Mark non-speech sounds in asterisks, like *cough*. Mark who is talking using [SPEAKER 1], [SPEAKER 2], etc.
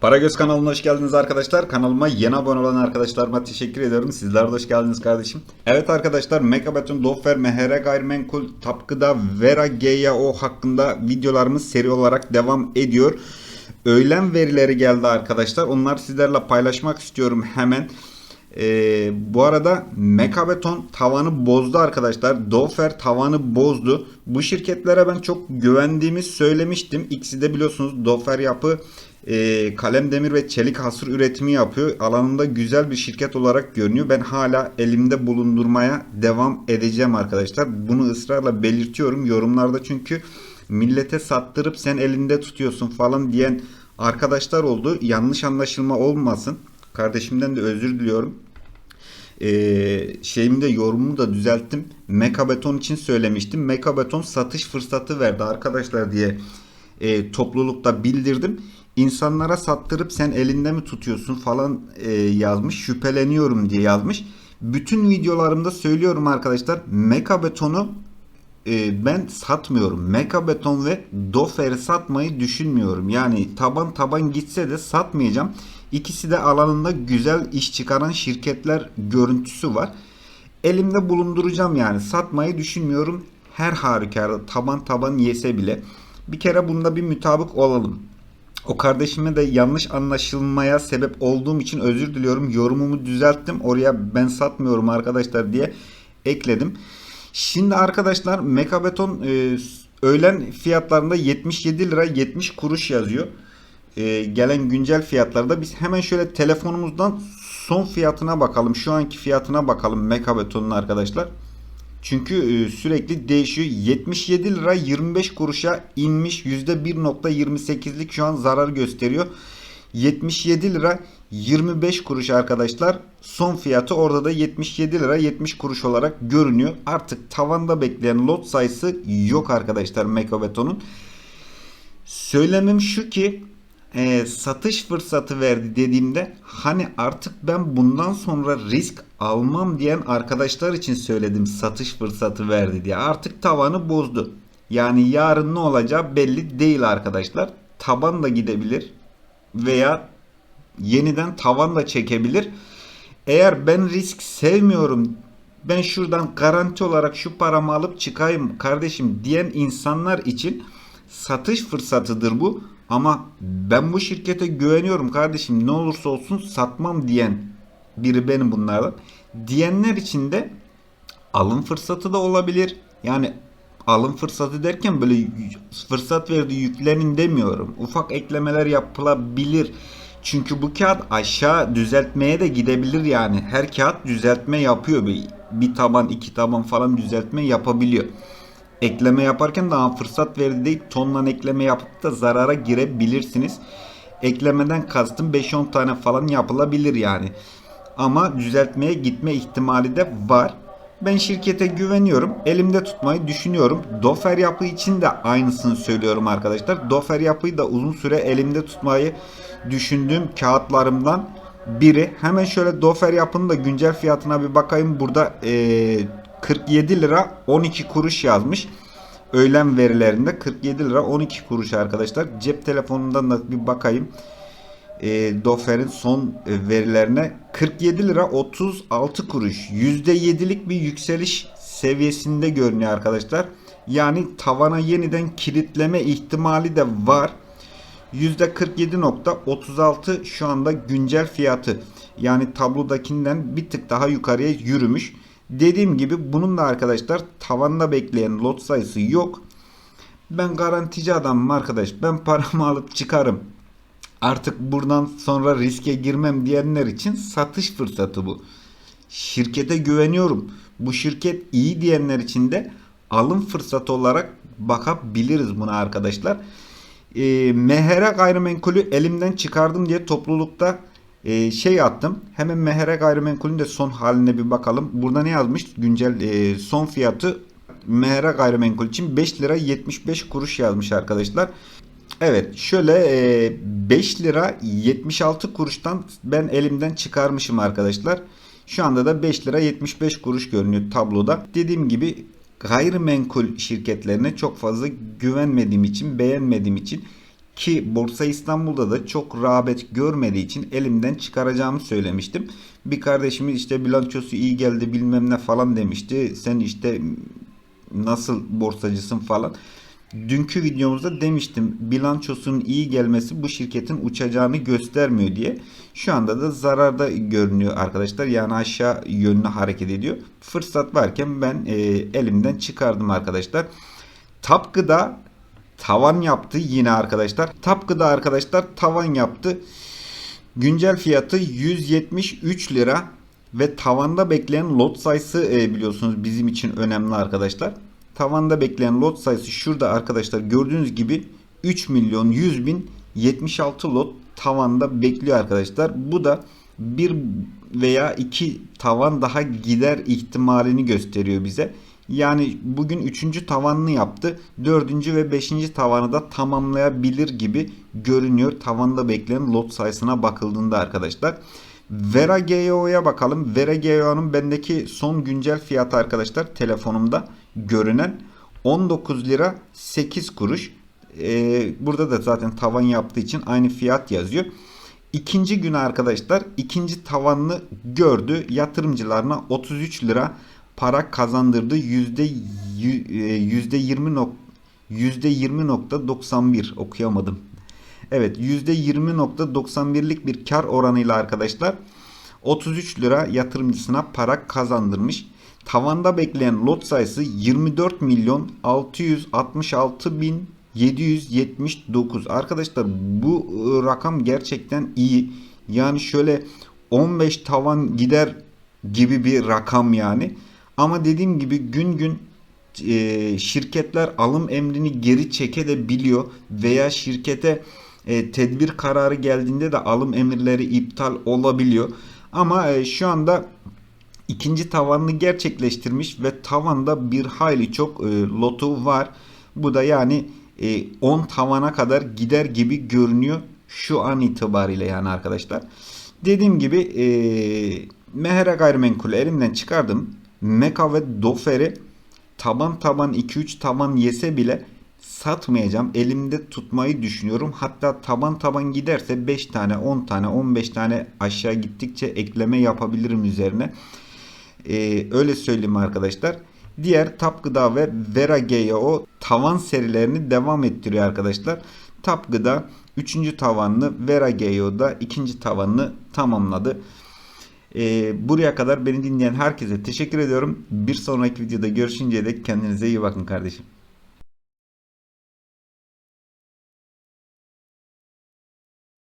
[SPEAKER 1] Paragöz kanalına hoş geldiniz arkadaşlar. Kanalıma yeni abone olan arkadaşlarıma teşekkür ediyorum. Sizler de hoş geldiniz kardeşim. Evet arkadaşlar Megabeton, Dofer, Mehere Gayrimenkul, Tapkıda, Vera GYO hakkında videolarımız seri olarak devam ediyor. Öğlen verileri geldi arkadaşlar. Onları sizlerle paylaşmak istiyorum hemen. Ee, bu arada Mekabeton tavanı bozdu arkadaşlar. Dofer tavanı bozdu. Bu şirketlere ben çok güvendiğimi söylemiştim. İkisi de biliyorsunuz Dofer yapı e, kalem demir ve çelik hasır üretimi yapıyor. Alanında güzel bir şirket olarak görünüyor. Ben hala elimde bulundurmaya devam edeceğim arkadaşlar. Bunu ısrarla belirtiyorum yorumlarda çünkü millete sattırıp sen elinde tutuyorsun falan diyen arkadaşlar oldu. Yanlış anlaşılma olmasın. Kardeşimden de özür diliyorum. Ee, şeyimi de yorumumu da düzelttim. Mekabeton için söylemiştim. Mekabeton satış fırsatı verdi arkadaşlar diye e, toplulukta bildirdim. İnsanlara sattırıp sen elinde mi tutuyorsun falan e, yazmış. Şüpheleniyorum diye yazmış. Bütün videolarımda söylüyorum arkadaşlar. Mekabetonu e, ben satmıyorum. Mekabeton ve Dofer'i satmayı düşünmüyorum. Yani taban taban gitse de satmayacağım. İkisi de alanında güzel iş çıkaran şirketler görüntüsü var. Elimde bulunduracağım yani. Satmayı düşünmüyorum. Her halükarda taban taban yese bile. Bir kere bunda bir mütabık olalım. O kardeşime de yanlış anlaşılmaya sebep olduğum için özür diliyorum. Yorumumu düzelttim. Oraya ben satmıyorum arkadaşlar diye ekledim. Şimdi arkadaşlar Mekabeton e, öğlen fiyatlarında 77 lira 70 kuruş yazıyor. E, gelen güncel fiyatlarda biz hemen şöyle telefonumuzdan son fiyatına bakalım. Şu anki fiyatına bakalım Mekabeton'un arkadaşlar. Çünkü e, sürekli değişiyor. 77 lira 25 kuruşa inmiş. %1.28'lik şu an zarar gösteriyor. 77 lira 25 kuruş arkadaşlar. Son fiyatı orada da 77 lira 70 kuruş olarak görünüyor. Artık tavanda bekleyen lot sayısı yok arkadaşlar Mekabeton'un. Söylemim şu ki e, satış fırsatı verdi dediğimde hani artık ben bundan sonra risk almam diyen arkadaşlar için söyledim satış fırsatı verdi diye. Artık tavanı bozdu. Yani yarın ne olacağı belli değil arkadaşlar. Taban da gidebilir veya yeniden tavan da çekebilir. Eğer ben risk sevmiyorum ben şuradan garanti olarak şu paramı alıp çıkayım kardeşim diyen insanlar için satış fırsatıdır bu. Ama ben bu şirkete güveniyorum kardeşim ne olursa olsun satmam diyen biri benim bunlardan. Diyenler için de alım fırsatı da olabilir. Yani alım fırsatı derken böyle fırsat verdi yüklenin demiyorum. Ufak eklemeler yapılabilir. Çünkü bu kağıt aşağı düzeltmeye de gidebilir yani. Her kağıt düzeltme yapıyor. Bir, bir taban iki taban falan düzeltme yapabiliyor ekleme yaparken daha fırsat verdi değil tonla ekleme yapıp da zarara girebilirsiniz. Eklemeden kastım 5-10 tane falan yapılabilir yani. Ama düzeltmeye gitme ihtimali de var. Ben şirkete güveniyorum. Elimde tutmayı düşünüyorum. Dofer yapı için de aynısını söylüyorum arkadaşlar. Dofer yapıyı da uzun süre elimde tutmayı düşündüğüm kağıtlarımdan biri. Hemen şöyle Dofer yapının da güncel fiyatına bir bakayım. Burada ee, 47 lira 12 kuruş yazmış. Öğlen verilerinde 47 lira 12 kuruş arkadaşlar. Cep telefonundan da bir bakayım. E, Dofer'in son verilerine 47 lira 36 kuruş. %7'lik bir yükseliş seviyesinde görünüyor arkadaşlar. Yani tavana yeniden kilitleme ihtimali de var. %47.36 şu anda güncel fiyatı. Yani tablodakinden bir tık daha yukarıya yürümüş. Dediğim gibi bunun da arkadaşlar tavanda bekleyen lot sayısı yok. Ben garantici adamım arkadaş. Ben paramı *laughs* alıp çıkarım. Artık buradan sonra riske girmem diyenler için satış fırsatı bu. Şirkete güveniyorum. Bu şirket iyi diyenler için de alım fırsatı olarak bakabiliriz buna arkadaşlar. E, Mehere gayrimenkulü elimden çıkardım diye toplulukta e, şey attım. Hemen Mehere Gayrimenkul'ün de son haline bir bakalım. Burada ne yazmış? Güncel e, son fiyatı Mehere Gayrimenkul için 5 lira 75 kuruş yazmış arkadaşlar. Evet şöyle e, 5 lira 76 kuruştan ben elimden çıkarmışım arkadaşlar. Şu anda da 5 lira 75 kuruş görünüyor tabloda. Dediğim gibi gayrimenkul şirketlerine çok fazla güvenmediğim için, beğenmediğim için Ki Borsa İstanbul'da da çok rağbet görmediği için elimden çıkaracağımı söylemiştim. Bir kardeşimiz işte bilançosu iyi geldi bilmem ne falan demişti. Sen işte nasıl borsacısın falan. Dünkü videomuzda demiştim bilançosunun iyi gelmesi bu şirketin uçacağını göstermiyor diye. Şu anda da zararda görünüyor arkadaşlar. Yani aşağı yönlü hareket ediyor. Fırsat varken ben e, elimden çıkardım arkadaşlar. Tapgıda tavan yaptı yine arkadaşlar. Tapgıda arkadaşlar tavan yaptı. Güncel fiyatı 173 lira ve tavanda bekleyen lot sayısı e, biliyorsunuz bizim için önemli arkadaşlar. Tavanda bekleyen lot sayısı şurada arkadaşlar gördüğünüz gibi 3 milyon 100 bin 76 lot tavanda bekliyor arkadaşlar. Bu da bir veya iki tavan daha gider ihtimalini gösteriyor bize. Yani bugün 3. tavanını yaptı. 4. ve 5. tavanı da tamamlayabilir gibi görünüyor. Tavanda bekleyen lot sayısına bakıldığında arkadaşlar. Vera GEO'ya bakalım. Vera GEO'nun bendeki son güncel fiyatı arkadaşlar telefonumda görünen 19 lira 8 kuruş. Ee, burada da zaten tavan yaptığı için aynı fiyat yazıyor. İkinci gün arkadaşlar ikinci tavanını gördü. Yatırımcılarına 33 lira para kazandırdı. Yüzde yü- e, yüzde 20 nok yüzde 20.91 okuyamadım. Evet %20.91'lik bir kar oranıyla arkadaşlar 33 lira yatırımcısına para kazandırmış. Tavanda bekleyen lot sayısı 24 milyon 666 bin 779. Arkadaşlar bu e, rakam gerçekten iyi. Yani şöyle 15 tavan gider gibi bir rakam yani. Ama dediğim gibi gün gün e, şirketler alım emrini geri çekebiliyor veya şirkete e, tedbir kararı geldiğinde de alım emirleri iptal olabiliyor. Ama e, şu anda ikinci tavanını gerçekleştirmiş ve tavanda bir hayli çok e, lotu var. Bu da yani e, 10 tavana kadar gider gibi görünüyor şu an itibariyle yani arkadaşlar. Dediğim gibi e, Mehere gayrimenkul elimden çıkardım. Meka ve Dofer'i taban taban 2-3 taban yese bile satmayacağım. Elimde tutmayı düşünüyorum. Hatta taban taban giderse 5 tane, 10 tane, 15 tane aşağı gittikçe ekleme yapabilirim üzerine. Ee, öyle söyleyeyim arkadaşlar. Diğer Tap Gıda ve Vera GEO tavan serilerini devam ettiriyor arkadaşlar. Tap Gıda 3. tavanını, Vera GEO'da 2. tavanını tamamladı. Ee, buraya kadar beni dinleyen herkese teşekkür ediyorum. Bir sonraki videoda görüşünceye dek kendinize iyi bakın kardeşim.